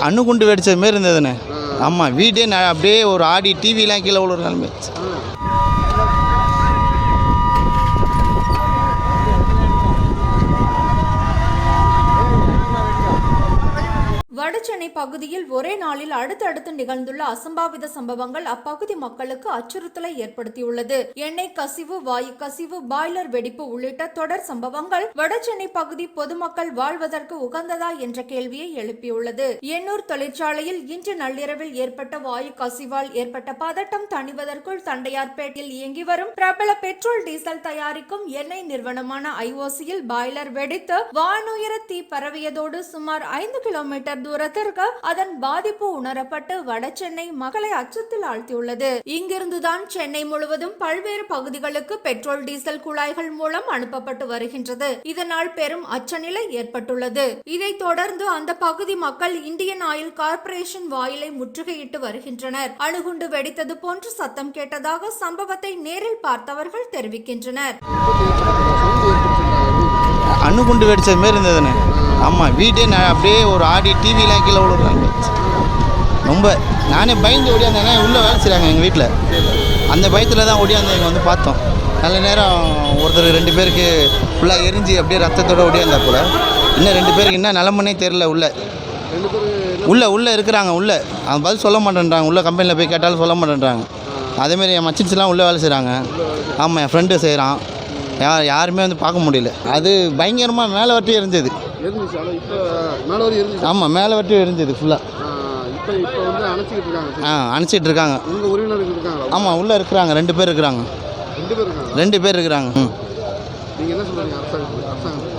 அணுகுண்டு வெடிச்சது மாரி இருந்ததுண்ணே. ஆமாம் வீடே அப்படியே ஒரு ஆடி டிவிலாம் கீழே விழுற நிலைமை வடசென்னை பகுதியில் ஒரே நாளில் அடுத்தடுத்து நிகழ்ந்துள்ள அசம்பாவித சம்பவங்கள் அப்பகுதி மக்களுக்கு அச்சுறுத்தலை ஏற்படுத்தியுள்ளது. எண்ணெய் கசிவு வாயு கசிவு பாய்லர் வெடிப்பு உள்ளிட்ட தொடர் சம்பவங்கள் வடசென்னை பகுதி பொதுமக்கள் வாழ்வதற்கு உகந்ததா என்ற கேள்வியை எழுப்பியுள்ளது. எண்ணூர் தொழிற்சாலையில் இன்று நள்ளிரவில் ஏற்பட்ட வாயு கசிவால் ஏற்பட்ட பதட்டம் தணிவதற்குள் தண்டையார்பேட்டில் இயங்கி வரும் பிரபல பெட்ரோல் டீசல் தயாரிக்கும் எண்ணெய் நிறுவனமான ஐஓசியில் பாய்லர் வெடித்து வானுயர தீ பரவியதோடு சுமார் ஐந்து கிலோமீட்டர் தூரம் தூரத்திற்கு அதன் பாதிப்பு உணரப்பட்டு வடசென்னை மகளை அச்சத்தில் ஆழ்த்தியுள்ளது. இங்கிருந்துதான் சென்னை முழுவதும் பல்வேறு பகுதிகளுக்கு பெட்ரோல் டீசல் குழாய்கள் மூலம் அனுப்பப்பட்டு வருகின்றது. இதனால் பெரும் அச்சநிலை ஏற்பட்டுள்ளது. இதைத் தொடர்ந்து அந்த பகுதி மக்கள் இந்தியன் ஆயில் கார்ப்பரேஷன் வாயிலை முற்றுகையிட்டு வருகின்றனர். அணுகுண்டு வெடித்தது போன்று சத்தம் கேட்டதாக சம்பவத்தை நேரில் பார்த்தவர்கள் தெரிவிக்கின்றனர். அணுகுண்டு வெடிச்சது மாரி இருந்ததுன்னு ஆமாம் வீடே நான் அப்படியே ஒரு ஆடி டிவிலாம் கீழே விழுறாங்க ரொம்ப நானே பயந்து ஓடியாந்தேன் உள்ளே வேலை செய்கிறாங்க எங்கள் வீட்டில் அந்த பயத்தில் தான் ஓடியாந்து எங்கள் வந்து பார்த்தோம். நல்ல நேரம் ஒருத்தர் ரெண்டு பேருக்கு ஃபுல்லாக எரிஞ்சு அப்படியே ரத்தத்தோடு ஓடியாந்தா கூட இன்னும் ரெண்டு பேருக்கு என்ன நிலமனே தெரில உள்ளே. உள்ளே உள்ளே இருக்கிறாங்க உள்ளே. அவன் பதில் சொல்ல மாட்டேன்றாங்க. உள்ளே கம்பெனியில் போய் கேட்டாலும் சொல்ல மாட்டேன்றாங்க. அதேமாரி என் மச்சின்ஸ்லாம் உள்ளே வேலை செய்கிறாங்க ஆமாம் என் ஃப்ரெண்டு செய்கிறான் யார் யாருமே வந்து பார்க்க முடியல. அது பயங்கரமாக மேலே வட்டி இருந்தது இருந்துச்சு. ஆனால் இப்போ மேலே வரையும் இருந்துச்சு? ஆமாம் மேலே வட்டி எரிஞ்சது ஃபுல்லாக இப்போ இப்போ வந்து அணைச்சிக்கிட்டு இருக்காங்க. ஆ அனுப்பிச்சிட்டு இருக்காங்க. உங்கள் உறவினர்கள் இருக்காங்களா? ஆமாம் உள்ளே இருக்கிறாங்க. ரெண்டு பேர் இருக்கிறாங்க. ரெண்டு பேர் இருக்காங்க ரெண்டு பேர் இருக்கிறாங்க. ம். நீங்கள் என்ன சொல்கிறீங்க அரசாங்கத்துக்கு அரசாங்கம்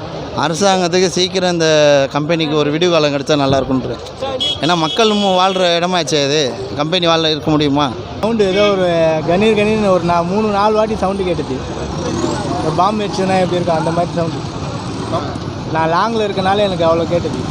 அரசாங்கத்துக்கு சீக்கிரம் இந்த கம்பெனிக்கு ஒரு விடிவு காலம் கிடச்சா நல்லா இருக்கும்ன்ற ஏன்னா மக்கள் வாழ்கிற இடமாச்சே இது. கம்பெனி வாழ இருக்க முடியுமா? சவுண்டு ஏதோ ஒரு கணீர் கணீர்னு ஒரு நான் மூணு நாலு வாட்டி சவுண்டு கேட்டுச்சு. பாம்பு வச்சுன்னா எப்படி இருக்கும்? அந்த மாதிரி சவுண்டு நான் லாங்கில் இருக்கனால எனக்கு அவ்வளோ கேட்டது